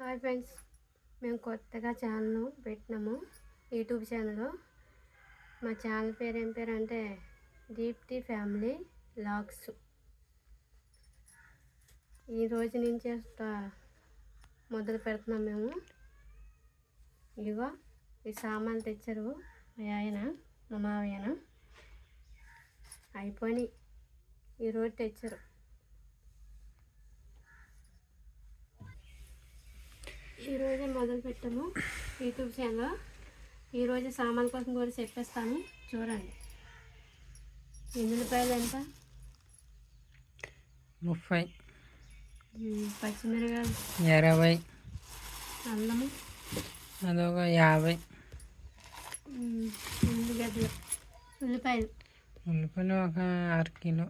Hi friends మేము కొత్తగా channel పెట్టినాము. యూట్యూబ్ ఛానల్ మా ఛానల్ పేరు ఏం పేరు అంటే దీప్తి ఫ్యామిలీ లాగ్స్. ఈ రోజు నుంచి మొదలు పెడుతున్నాం మేము. ఇదిగో ఈ సామాన్లు తెచ్చారు మా ఆయన మా మావయ్యన. అయిపోయినాయి. ఈరోజు తెచ్చారు. మొదలు పెట్టాము. యూట్యూబ్ ఛానల్ ఈరోజు సామాన్ కోసం కూడా చెప్పేస్తాను చూడండి. ఎల్లుల్లిపాయలు ఎంత? ముప్పై. పచ్చిమిరకాయలు. ఇరవై అల్లము. అదొక యాభై. ఉల్లిగడ్డలు ఉల్లిపాయలు. ఉల్లిపాయలు ఒక అర కిలో.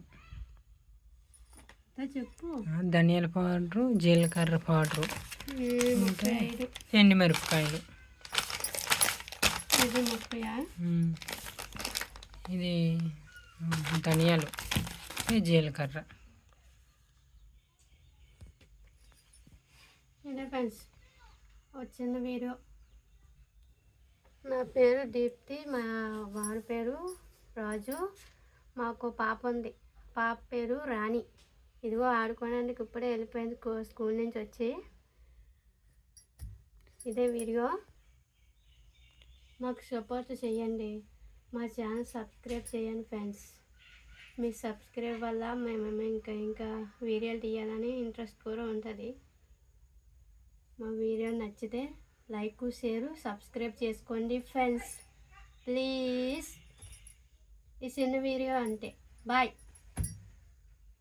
చెప్పు. ధనియాల పౌడరు జీలకర్ర పౌడరు. ఐదు. ఎండుమిరపకాయలు. ఇది ముప్పై. ఇది ధనియాలు. ఇది జీలకర్ర. ఫ్రెండ్స్? వచ్చిన వీడియో. నా పేరు దీప్తి మా వారి పేరు రాజు మాకు పాప ఉంది. పాప పేరు రాణి. ఇదిగో ఆడుకోవడానికి ఇప్పుడే వెళ్ళిపోయింది స్కూల్ నుంచి వచ్చి. ఇదే వీడియో. మాకు సపోర్ట్ చేయండి. మా ఛానల్ సబ్స్క్రైబ్ చేయండి ఫ్రెండ్స్ మీ సబ్స్క్రైబ్ వల్ల మేము ఇంకా ఇంకా వీడియోలు తీయాలని ఇంట్రెస్ట్ కూడా ఉంటుంది. మా వీడియో నచ్చితే లైక్ షేర్ సబ్స్క్రైబ్ చేసుకోండి ఫ్రెండ్స్ ప్లీజ్ ఈ చిన్న వీడియో అంతే బాయ్